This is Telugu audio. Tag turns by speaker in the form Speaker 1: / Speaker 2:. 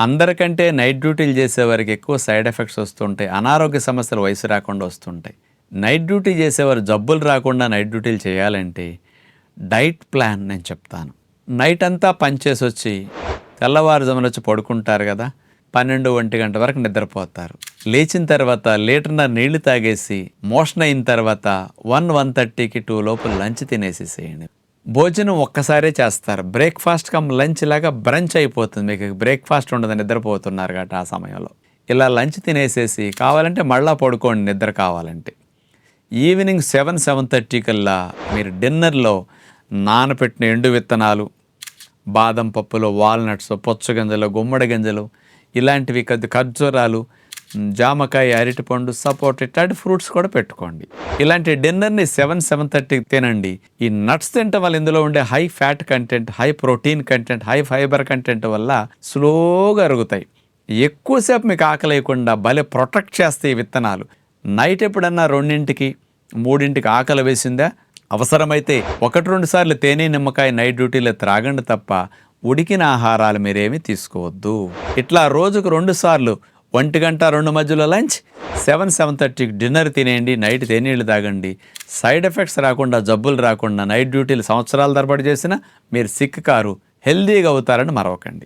Speaker 1: అందరికంటే నైట్ డ్యూటీలు చేసేవారికి ఎక్కువ సైడ్ ఎఫెక్ట్స్ వస్తుంటాయి. అనారోగ్య సమస్యలు వయసు రాకుండా వస్తుంటాయి. నైట్ డ్యూటీ చేసేవారు జబ్బులు రాకుండా నైట్ డ్యూటీలు చేయాలంటే డైట్ ప్లాన్ నేను చెప్తాను. నైట్ అంతా పనిచేసి వచ్చి తెల్లవారుజామున వచ్చి పడుకుంటారు కదా పన్నెండు ఒంటి గంట వరకు నిద్రపోతారు. లేచిన తర్వాత లీటర్న నీళ్ళు తాగేసి మోషన్ అయిన తర్వాత వన్ వన్ థర్టీకి టూ లోపల లంచ్ తినేసేసేయండి. భోజనం ఒక్కసారే చేస్తారు. బ్రేక్ఫాస్ట్ కమ్ లంచ్ లాగా బ్రంచ్ అయిపోతుంది. మీకు బ్రేక్ఫాస్ట్ ఉండదు నిద్రపోతున్నారు కాబట్టి ఆ సమయంలో. ఇలా లంచ్ తినేసేసి కావాలంటే మళ్ళా పడుకోండి నిద్ర కావాలంటే. ఈవినింగ్ సెవెన్ సెవెన్ థర్టీ కల్లా మీరు డిన్నర్లో నానపెట్టిన ఎండు విత్తనాలు బాదం పప్పులు వాల్నట్స్ పొచ్చగింజలు గుమ్మడి గింజలు ఇలాంటివి కొద్ది ఖర్జూరాలు జామకాయ అరటిపండు సపోర్ట్ ఇట్లాంటి ఫ్రూట్స్ కూడా పెట్టుకోండి. ఇలాంటి డిన్నర్ని సెవెన్ సెవెన్ థర్టీకి తినండి. ఈ నట్స్ తింటే వల్ల ఇందులో ఉండే high fat content high protein content high fibre content వల్ల స్లోగా అరుగుతాయి. ఎక్కువసేపు మీకు ఆకలేయకుండా భలే ప్రొటెక్ట్ చేస్తాయి విత్తనాలు. నైట్ ఎప్పుడన్నా రెండింటికి మూడింటికి ఆకలి వేసిందా? అవసరమైతే ఒకటి రెండు సార్లు తేనె నిమ్మకాయ నైట్ డ్యూటీలో త్రాగండి తప్ప ఉడికిన ఆహారాలు మీరేమీ తీసుకోవద్దు. ఇట్లా రోజుకు రెండు సార్లు ఒంటి గంట రెండు మధ్యలో లంచ్. సెవెన్ సెవెన్ థర్టీకి డిన్నర్ తినేయండి నైట్ తేనీళ్ళు తాగండి. సైడ్ ఎఫెక్ట్స్ రాకుండా జబ్బులు రాకుండా నైట్ డ్యూటీలు సంవత్సరాల తరబడి చేసినా మీరు సిక్ కారు హెల్దీగా అవుతారని మరవకండి.